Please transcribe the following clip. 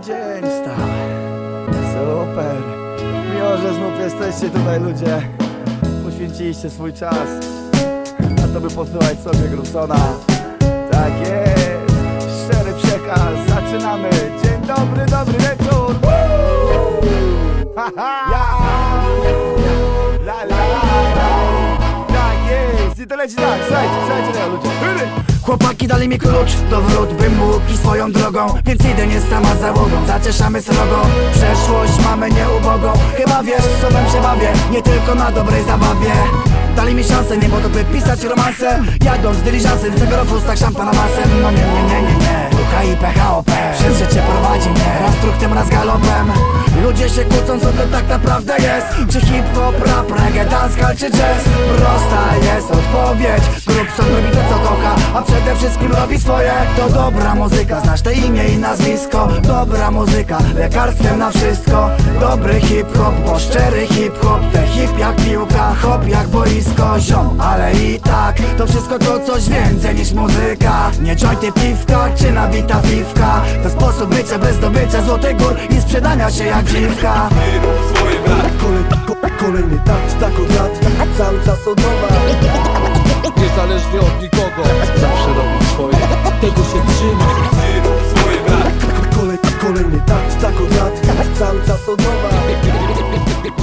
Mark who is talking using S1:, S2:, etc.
S1: dzień stał Super. Miło, że znów jesteście tutaj ludzie. Poświęciliście swój czas. A to by posłuchać sobie Grusona Tak jest. Szczery przekaz. Zaczynamy. Dzień dobry, dobry wieczór! Ha, ha! Ja! La, la, la, la. Tak jest. I to leci tak. Słuchajcie, słuchajcie ludzie!
S2: Chłopaki dali mi klucz do wrót, bym mógł iść swoją drogą. Więc idę nie sama załogą, zacieszamy srogo Przeszłość mamy nieubogą. Chyba wiesz, co wam się bawię, nie tylko na dobrej zabawie. Dali mi szansę, nie po to by pisać romanse. Jadą z dyliżansem, z tego ustach szampana masem No nie, nie, nie, nie, nie. Rucha i PHOP Przez życie prowadzi mnie. Raz truchtem, raz galopem. Ludzie się kłócą, co to tak naprawdę jest? Czy hip-hop, rap, reggae, dancehall czy jazz? Prosta jest wszystkim robi swoje. To dobra muzyka, znasz te imię i nazwisko. Dobra muzyka, lekarstwem na wszystko. Dobry hip-hop, bo szczery hip-hop. Te hip jak piłka, hop jak boisko. Ziom, ale i tak To wszystko to coś więcej niż muzyka. Nie jointy piwka, czy nabita piwka. To sposób bycia bez zdobycia złotych gór I sprzedania się jak dziwka
S3: Kolej, ko, kolejny tak, tak od lat.
S1: Cały czas od nowa
S4: niezależnie od nikogo. Zawsze robię swoje, tego się trzymaj Ty rób swoje brat. Kolej,
S3: kolejny tak, tak
S1: od lat. Cały czas od
S4: nowa.